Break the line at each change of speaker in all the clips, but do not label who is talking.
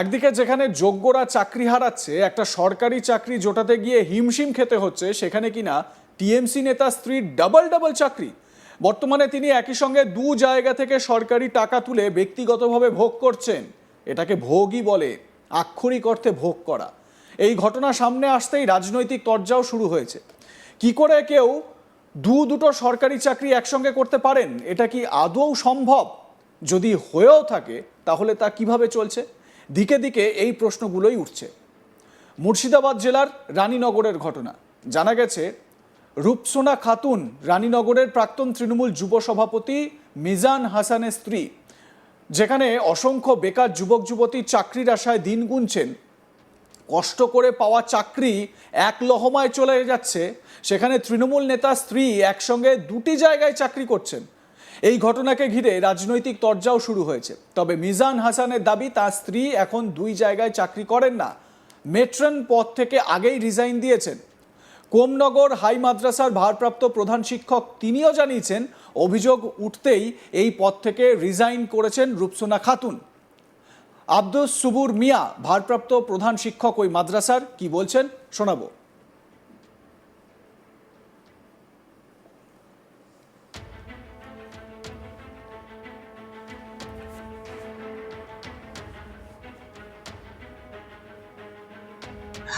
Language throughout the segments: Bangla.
একদিকে যেখানে যোগ্যরা চাকরি হারাচ্ছে, একটা সরকারি চাকরি জোটাতে গিয়ে হিমশিম খেতে হচ্ছে, সেখানে কিনা টিএমসি নেতা স্ত্রীর ডাবল ডাবল চাকরি। বর্তমানে তিনি একই সঙ্গে দু জায়গা থেকে সরকারি টাকা তুলে ব্যক্তিগতভাবে ভোগ করছেন। এটাকে ভোগই বলে, আক্ষরিক অর্থে ভোগ করা। এই ঘটনা সামনে আসতেই রাজনৈতিক তরজাও শুরু হয়েছে। কি করে কেউ দু দুটো সরকারি চাকরি একসঙ্গে করতে পারেন? এটা কি আদৌ সম্ভব? যদি হয়েও থাকে, তাহলে তা কীভাবে চলছে? দিকে দিকে এই প্রশ্নগুলোই উঠছে। মুর্শিদাবাদ জেলার রানীনগরের ঘটনা। জানা গেছে, রূপসোনা খাতুন রানীনগরের প্রাক্তন তৃণমূল যুব সভাপতি মিজান হাসানের স্ত্রী, যেখানে অসংখ্য বেকার যুবক যুবতী চাকরির আশায় দিন গুনছেন। কষ্ট করে পাওয়া চাকরি এক লহমায় চলে যাচ্ছে, সেখানে তৃণমূল নেতা স্ত্রী একসঙ্গে দুটি জায়গায় চাকরি করছেন। এই ঘটনাকে ঘিরে রাজনৈতিক তরজাও শুরু হয়েছে। তবে মিজান হাসানের দাবি, তার স্ত্রী এখন দুই জায়গায় চাকরি করেন না। মেট্রন পদ থেকে আগেই রিজাইন দিয়েছেন। কোমনগর হাই মাদ্রাসার ভারপ্রাপ্ত প্রধান শিক্ষক তিনিও জানিয়েছেন, অভিযোগ উঠতেই এই পদ থেকে রিজাইন করেছেন রূপসোনা খাতুন। আব্দুস সুবুর মিয়া, ভারপ্রাপ্ত প্রধান শিক্ষক ওই মাদ্রাসার, কি বলছেন শোনাবো।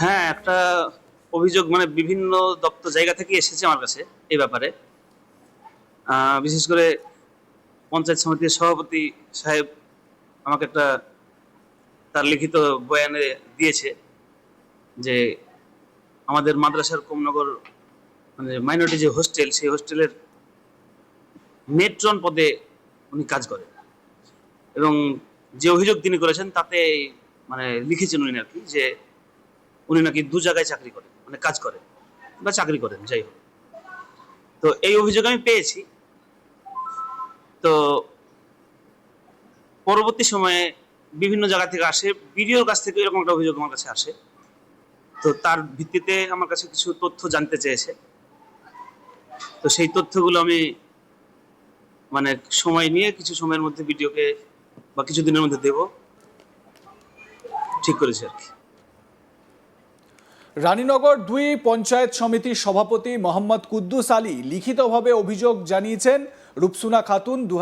হ্যাঁ একটা অভিযোগ মানে বিভিন্ন দপ্তর জায়গা থেকে এসেছে আমার কাছে এই ব্যাপারে। বিশেষ করে পঞ্চায়েত সমিতির সভাপতি সাহেব আমাকে একটা তার লিখিত বয়ানে দিয়েছে যে আমাদের মাদ্রাসার কোমনগর মানে মাইনরিটি যে হোস্টেল সেই হোস্টেলের মেট্রন পদে উনি কাজ করেন। এবং যে অভিযোগ তিনি করেছেন তাতে মানে লিখেছেন উনি আর কি যে উনি নাকি দু জায়গায় চাকরি করেন মানে কাজ করেন বা চাকরি করেন, যাই হোক। তো এই অভিযোগ আমি পেয়েছি। তো পরবর্তী সময়ে বিভিন্ন জায়গা থেকে আসে, বিডিওর কাছ থেকে এরকম একটা অভিযোগ আমার কাছে আসে। তো তার ভিত্তিতে আমার কাছে কিছু তথ্য জানতে চেয়েছে। তো সেই তথ্যগুলো আমি মানে সময় নিয়ে কিছু সময়ের মধ্যে ভিডিওকে বা কিছু দিনের মধ্যে দেব। ঠিক করেছি আর কি।
রানীনগর দুই পঞ্চায়েত সমিতির সভাপতি মোহাম্মদ কুদ্দুস আলী লিখিতভাবে অভিযোগ জানিয়েছেন, রূপসুনা খাতুন দু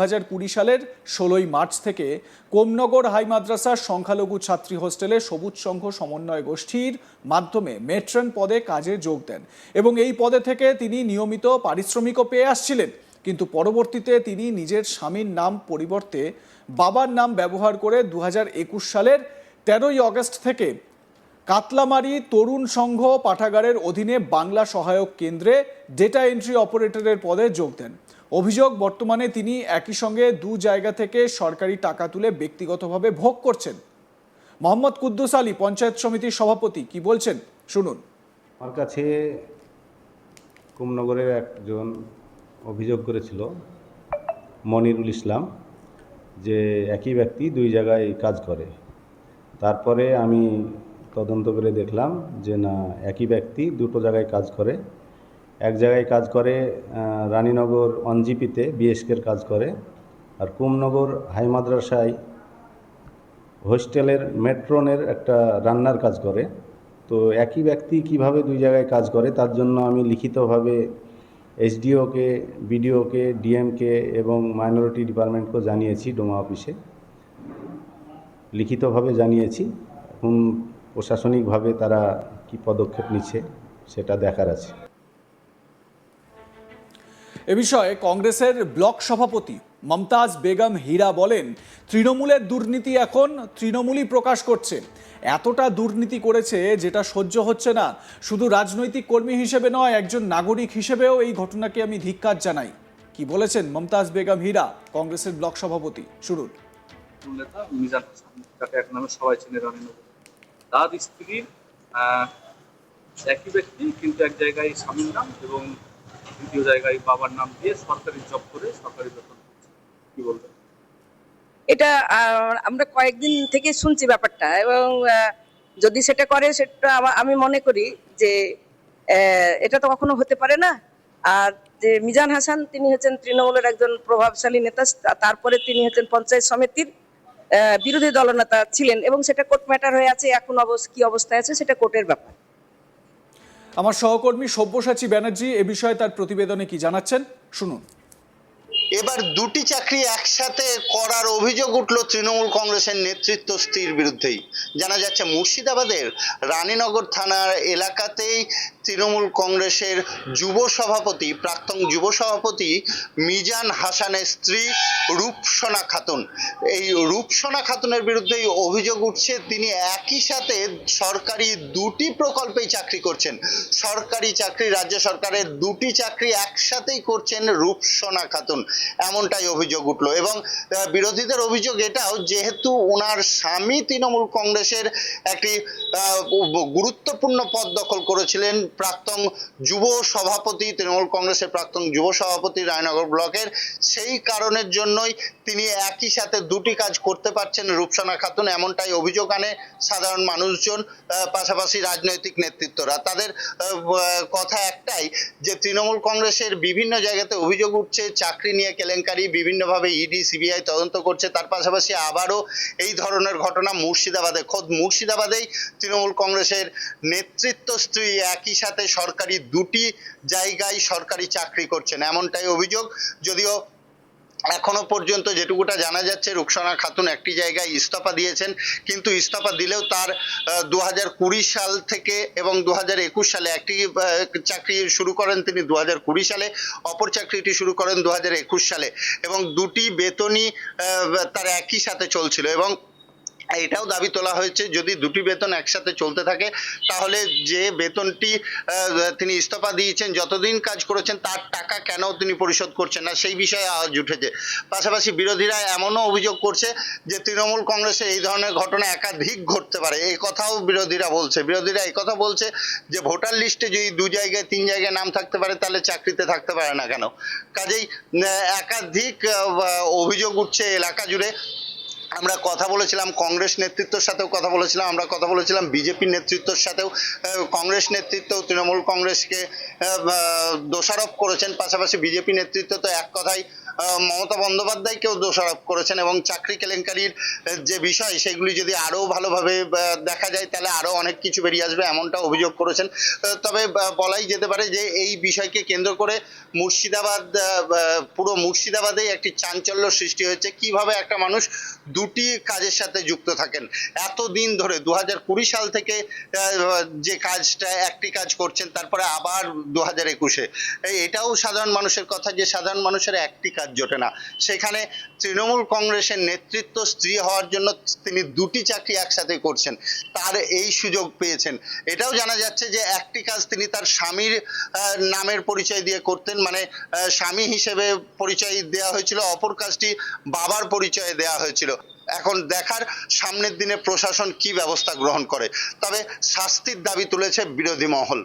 সালের ষোলোই মার্চ থেকে কোমনগর হাই মাদ্রাসার সংখ্যালঘু ছাত্রী হোস্টেলে সবুজ সংঘ সমন্বয় গোষ্ঠীর মাধ্যমে মেট্রন পদে কাজে যোগ দেন এবং এই পদে থেকে তিনি নিয়মিত পারিশ্রমিকও পেয়ে আসছিলেন। কিন্তু পরবর্তীতে তিনি নিজের স্বামীর নাম পরিবর্তে বাবার নাম ব্যবহার করে দু হাজার একুশ সালের তেরোই অগস্ট থেকে কাতলামারি তরুণ সংঘ পাঠাগারের অধীনে বাংলা সহায়ক কেন্দ্রে ডেটা এন্ট্রি অপারেটরের পদে যোগ দেন। অভিযোগ, বর্তমানে তিনি একই সঙ্গে দু জায়গা থেকে সরকারি টাকা তুলে ব্যক্তিগতভাবে ভোগ করছেন। মোহাম্মদ কুদ্দুস আলী, পঞ্চায়েত সমিতির সভাপতি, কি বলছেন? শুনুন।
আমার কাছে কুমনগরের একজন অভিযোগ করেছিল, মনিরুল ইসলাম, যে একই ব্যক্তি দুই জায়গায় কাজ করে। তারপরে আমি তদন্ত করে দেখলাম যে না, একই ব্যক্তি দুটো জায়গায় কাজ করে। এক জায়গায় কাজ করে রানীনগর অনজিপিতে বিএসকের কাজ করে আর কুমনগর হাই মাদ্রাসায় হোস্টেলের মেট্রনের একটা রান্নার কাজ করে। তো একই ব্যক্তি কীভাবে দুই জায়গায় কাজ করে তার জন্য আমি লিখিতভাবে এসডিওকে, বিডিওকে, ডিএমকে এবং মাইনরিটি ডিপার্টমেন্টকেও জানিয়েছি, ডোমা অফিসে। লিখিতভাবে জানিয়েছি। এখন প্রশাসনিকভাবে তারা কি পদক্ষেপ নিচ্ছে সেটা দেখার আছে।
এ বিষয়ে কংগ্রেসের ব্লক সভাপতি মমতাজ বেগম হীরা বলেন তৃণমূলের দুর্নীতি এখন তৃণমূলই প্রকাশ করছে। এতটা দুর্নীতি করেছে যেটা সহ্য হচ্ছে না। শুধু রাজনৈতিক কর্মী হিসেবে নয় একজন নাগরিক হিসেবেও এই ঘটনাকে আমি ধিক্কার জানাই। কি বলেছেন মমতাজ বেগম হীরা কংগ্রেসের ব্লক সভাপতি? শুনুন।
নেতা মিজান সবাই চেনে রানীনগর তার স্ত্রীর একই ব্যক্তি, কিন্তু এক জায়গায় স্বামীর নাম এবং দ্বিতীয় জায়গায় বাবার নাম দিয়ে সরকারি জব করে সরকারি বেতন কি বলবেন?
এটা আমরা কয়েকদিন থেকে শুনছি ব্যাপারটা এবং যদি সেটা করে সেটা আমি মনে করি যে এটা তো কখনো হতে পারে না। আর যে মিজান হাসান, তিনি হচ্ছেন তৃণমূলের একজন প্রভাবশালী নেতা তারপরে তিনি হচ্ছেন পঞ্চায়েত সমিতির বিরোধী দলনেতা ছিলেন এবং সেটা কোর্ট ম্যাটার হয়ে আছে এখন কি অবস্থায় আছে সেটা কোর্টের ব্যাপার।
আমার সহকর্মী সব্যসাচী ব্যানার্জি এ বিষয়ে তার প্রতিবেদনে কি জানাচ্ছেন শুনুন।
এবার দুটি চাকরি একসাথে করার অভিযোগ উঠল তৃণমূল কংগ্রেসের নেতৃত্ব স্ত্রীর বিরুদ্ধেই। জানা যাচ্ছে মুর্শিদাবাদের রানীনগর থানার এলাকাতেই তৃণমূল কংগ্রেসের যুব সভাপতি, প্রাক্তন যুব সভাপতি মিজান হাসানের স্ত্রী রূপসোনা খাতুন। এই রূপসোনা খাতুনের বিরুদ্ধেই অভিযোগ উঠছে, তিনি একই সাথে সরকারি দুটি প্রকল্পেই চাকরি করছেন। সরকারি চাকরি, রাজ্য সরকারের দুটি চাকরি একসাথেই করছেন রূপসোনা খাতুন। এমনটাই অভিযোগ উঠল এবং বিরোধীদের অভিযোগ এটাও, যেহেতু ওনার স্বামী তৃণমূল কংগ্রেসের একটি গুরুত্বপূর্ণ পদ দখল করেছিলেন প্রাক্তন যুব সভাপতি, তৃণমূল কংগ্রেসের প্রাক্তন যুব সভাপতি রায়নগর ব্লকের, সেই কারণের জন্যই তিনি একই সাথে দুটি কাজ করতে পারছেন রূপসানা খাতুন, এমনটাই অভিযোগ আনে সাধারণ মানুষজন পাশাপাশি রাজনৈতিক নেতৃত্বরা। তাদের কথা একটাই যে তৃণমূল কংগ্রেসের বিভিন্ন জায়গাতে অভিযোগ উঠছে, চাকরি নিয়ে কেলেঙ্কারি, বিভিন্নভাবে ইডি, সিবিআই তদন্ত করছে, তার পাশাপাশি আবারও এই ধরনের ঘটনা মুর্শিদাবাদে। খোদ মুর্শিদাবাদেই তৃণমূল কংগ্রেসের নেতৃত্ব স্ত্রী একই সাথে সরকারি দুটি জায়গায় সরকারি চাকরি করছেন, এমনটাই অভিযোগ। যদিও এখনও পর্যন্ত যেটুকুটা জানা যাচ্ছে, রুকসানা খাতুন একটি জায়গায় ইস্তফা দিয়েছেন, কিন্তু ইস্তফা দিলেও তার দু সাল থেকে এবং দু সালে একটি চাকরি শুরু করেন তিনি দু সালে, অপর চাকরিটি শুরু করেন দু সালে। এবং দুটি বেতনই তার একই সাথে চলছিল এবং এটাও দাবি তোলা হয়েছে, যদি দুটি বেতন একসাথে চলতে থাকে, তাহলে যে বেতনটি তিনি ইস্তফা দিয়েছেন, যতদিন কাজ করেছেন, তার টাকা কেন তিনি পরিশোধ করছেন না, সেই বিষয়ে আওয়াজ উঠেছে। পাশাপাশি বিরোধীরা এমনও অভিযোগ করছে যে, তৃণমূল কংগ্রেসে এই ধরনের ঘটনা একাধিক ঘটতে পারে। এই কথাও বিরোধীরা বলছে। বিরোধীরা এই কথা বলছে যে, ভোটার লিস্টে যদি দু জায়গায়, তিন জায়গায় নাম থাকতে পারে, তাহলে চাকরিতে থাকতে পারে না কেন? কাজেই একাধিক অভিযোগ উঠছে এলাকা জুড়ে আমরা কথা বলেছিলাম কংগ্রেস নেতৃত্বের সাথেও কথা বলেছিলাম আমরা কথা বলেছিলাম বিজেপি নেতৃত্বর সাথেও। কংগ্রেস নেতৃত্ব তৃণমূল কংগ্রেসকে দোষারোপ করেছেন পাশাপাশি বিজেপি নেতৃত্ব তো এক আহ, মমতা বন্দ্যোপাধ্যায়কেও দোষারোপ করেছেন এবং চাকরি কেলেঙ্কারির যে বিষয়, সেগুলি যদি আরও ভালোভাবে দেখা যায়, তাহলে আরও অনেক কিছু বেরিয়ে আসবে, এমনটা অভিযোগ করেছেন। তবে বলাই যেতে পারে যে এই বিষয়কে কেন্দ্র করে মুর্শিদাবাদ পুরো মুর্শিদাবাদেই একটি চাঞ্চল্য সৃষ্টি হয়েছে। কীভাবে একটা মানুষ দুটি কাজের সাথে যুক্ত থাকেন? এত দিন ধরে দু হাজার কুড়ি সাল থেকে যে কাজটা, একটি কাজ করছেন, তারপরে আবার দু হাজার একুশে এটাও সাধারণ মানুষের কথা যে সাধারণ মানুষের একটি কাজ। জোটে না। সেখানে তৃণমূল কংগ্রেসের নেতৃত্ব স্ত্রী হওয়ার জন্য তিনি দুটি চাকরি একসাথে করছেন। তার এই সুযোগ পেয়েছেন। এটাও জানা যাচ্ছে যে একটি কাজ তিনি তার স্বামীর নামের পরিচয় দিয়ে করতেন। মানে স্বামী হিসেবে পরিচয় দেওয়া হয়েছিল, অপর কাজটি বাবার পরিচয়ে দেওয়া হয়েছিল। এখন দেখার সামনের দিনে প্রশাসন কি ব্যবস্থা গ্রহণ করে। তবে শাস্তির দাবি তুলেছে বিরোধী মহল।